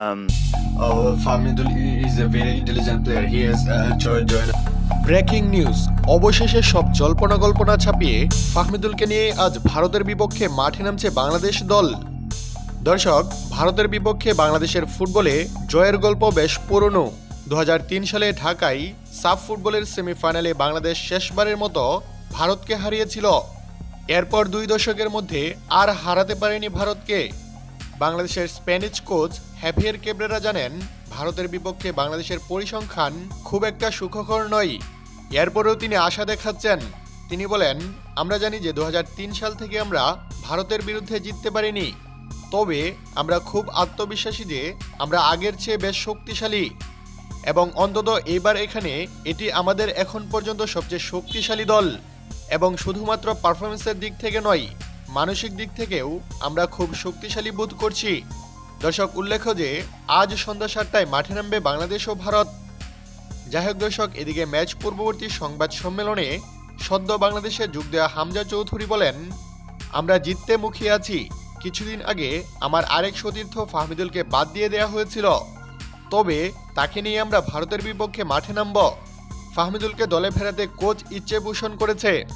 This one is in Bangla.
Um, Oh, Famidul is a very intelligent player. He has uh, jo- joined. Breaking news অবশেষে সব জল্পনা কল্পনা ছাপিয়ে ফাহমিদুলকে নিয়ে আজ ভারতের বিপক্ষে মাঠে নামছে বাংলাদেশ দল। দর্শক ভারতের বিপক্ষে বাংলাদেশের ফুটবলে জয়ের গল্প বেশ পুরনো। দু হাজার তিন সালে ঢাকায় সাফ ফুটবলের সেমিফাইনালে বাংলাদেশ শেষবারের মতো ভারতকে হারিয়েছিল। এরপর দুই দশকের মধ্যে আর হারাতে পারেনি ভারতকে। বাংলাদেশের স্প্যানিশ কোচ হ্যাভিয়ার কেবরেরা জানেন, ভারতের বিপক্ষে বাংলাদেশের পরিসংখ্যান খুব একটা সুখকর নয়। এরপরেও তিনি আশা দেখাচ্ছেন। তিনি বলেন, আমরা জানি যে দু হাজার তিন সাল থেকে আমরা ভারতের বিরুদ্ধে জিততে পারিনি। তবে আমরা খুব আত্মবিশ্বাসী যে আমরা আগের চেয়ে বেশ শক্তিশালী। এবং অন্তত এবার এখানে এটি আমাদের এখন পর্যন্ত সবচেয়ে শক্তিশালী দল। এবং শুধুমাত্র পারফরমেন্সের দিক থেকে নয় মানসিক দিক থেকেও আমরা খুব শক্তিশালী বোধ করছি। দর্শক উল্লেখ্য যে, আজ সন্ধ্যা সাতটায় মাঠে নামবে বাংলাদেশ ও ভারত। যাই হোক দর্শক, এদিকে ম্যাচ পূর্ববর্তী সংবাদ সম্মেলনে সদ্য বাংলাদেশে যোগ দেওয়া হামজা চৌধুরী বলেন, আমরা জিততে মুখিয়ে আছি। কিছুদিন আগে আমার আরেক সতীর্থ ফাহমিদুলকে বাদ দিয়ে দেওয়া হয়েছিল। তবে তাকে নিয়ে আমরা ভারতের বিপক্ষে মাঠে নামব। ফাহমিদুলকে দলে ফেরাতে কোচ ইচ্ছে পোষণ করেছে।